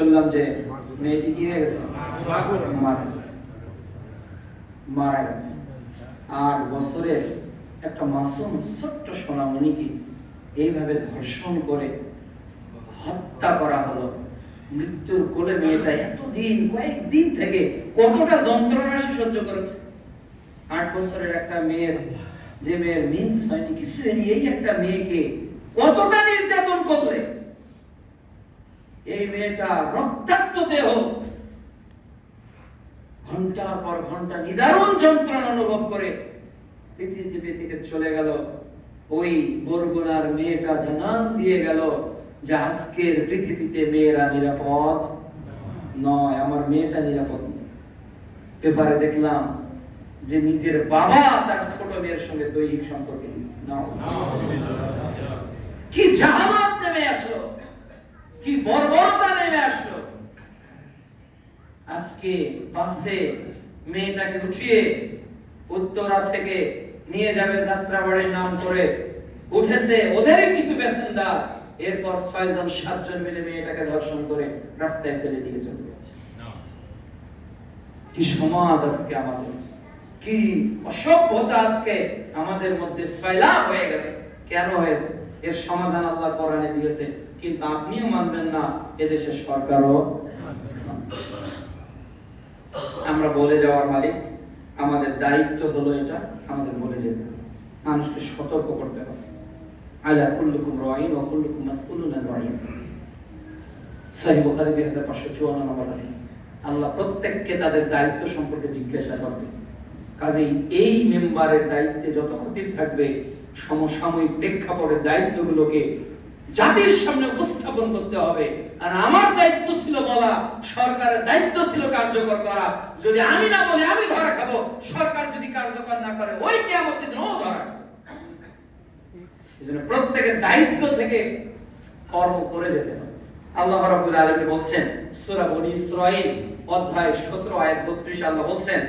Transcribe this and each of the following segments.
শুনলাম যে মেয়েটি কি হয়ে গেছে? মারা গেছে। মারা আর বছরের একটা মাসুম ছোট্ট সোনামণিকে এইভাবে ধর্ষণ করে হত্যা করা হলো। মৃত্যুর কোলে মেয়েটা এতদিন, কয়েকদিন থেকে কতটা যন্ত্রণা সে সহ্য করেছে? আট বছরের একটা মেয়ের, যে মেয়ের মিন্স হয়নি কিছু হয়নি, এই একটা মেয়েকে কতটা নির্যাতন করলে? এই মেয়েটা রক্তাক্ত দেহ। ঘণ্টার পর ঘণ্টা নিদারুণ যন্ত্রণা অনুভব করে পৃথিবী থেকে চলে গেল। ওই বরগুনার মেয়েটা জানান দিয়ে গেল যে আজকের পৃথিবীতে মেয়েরা নিরাপদ নয় আমার মেয়েটা নিরাপদ। পেপারে দেখলাম যে নিজের বাবা তার ছোট মেয়ের সঙ্গে দৈহিক সম্পর্কে কি জাহালাত নেমে আসলো? কি বর্বরতা নেমে আসলো? আজকে বাসে মেয়েটাকে উঠিয়ে উত্তরা থেকে নিয়ে যাবে যাত্রাবাড়ির নাম করে। উঠেছে ওদেরই কিছু প্যাসেঞ্জার। এরপর ছয়জন, সাতজন মিলে মেয়েটাকে ধর্ষণ করে রাস্তায় ফেলে দিয়ে চলে যাচ্ছে কি সমাজ আজকে আমাদের? কি অসভ্যতা আজকে আমাদের মধ্যে সয়লাভ হয়ে গেছে। কেন হয়েছে? এর সমাধান আল্লাহ কোরআনে দিয়েছে কিন্তু আপনিও মানবেন না, এদেশের সরকারও আমরা বলে যাওয়ার মালিক, আমাদের দায়িত্ব হলো এটা, আমাদের বলে যেতে মানুষকে সতর্ক করতে হবে। আলা কুল্লুকুম রাইন ওয়া কুল্লুকুম মাসউলুন আন রাইন। সহিহ বুখারী 2554 নম্বর হাদিস। আল্লাহ প্রত্যেককে তাদের দায়িত্ব সম্পর্কে জিজ্ঞাসা করবে। কাজেই এই মেম্বারের দায়িত্বে যত খতিব থাকবে, সমসাময়িক প্রেক্ষাপটের দায়িত্বগুলোকে জাতির সামনে উপস্থাপন করতে হবে। আর আমার দায়িত্ব ছিল বলা, সরকারের দায়িত্ব ছিল কার্যকর করা। যদি আমি না বলি, আমি ধরা খাব। সরকার যদি কার্যকর না করে, ওই কেমতের দিন ধরা এজন্য প্রত্যেকের দায়িত্ব থেকে কর্ম করে যেতে হবে। আল্লাহ রাব্বুল আলামিন বলছেন, সূরা বনী ইসরাঈল অধ্যায় 17 আয়াত 32 আল্লাহ বলছেন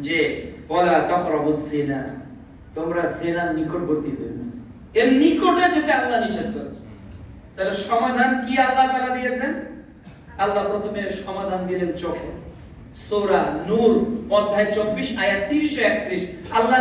যে, ওয়ালা তখরব জিনা তোমরা সেনার নিকটবর্তী না। এর নিকটে যেতে আল্লাহ নিষেধ করেছে। তাহলে সমাধান কি আল্লাহ তারা দিয়েছেন? আল্লাহ প্রথমে সমাধান দিলেন চোখে। সোরা নূর অধ্যায় 24 আয়াত 30 ও 31 আল্লাহ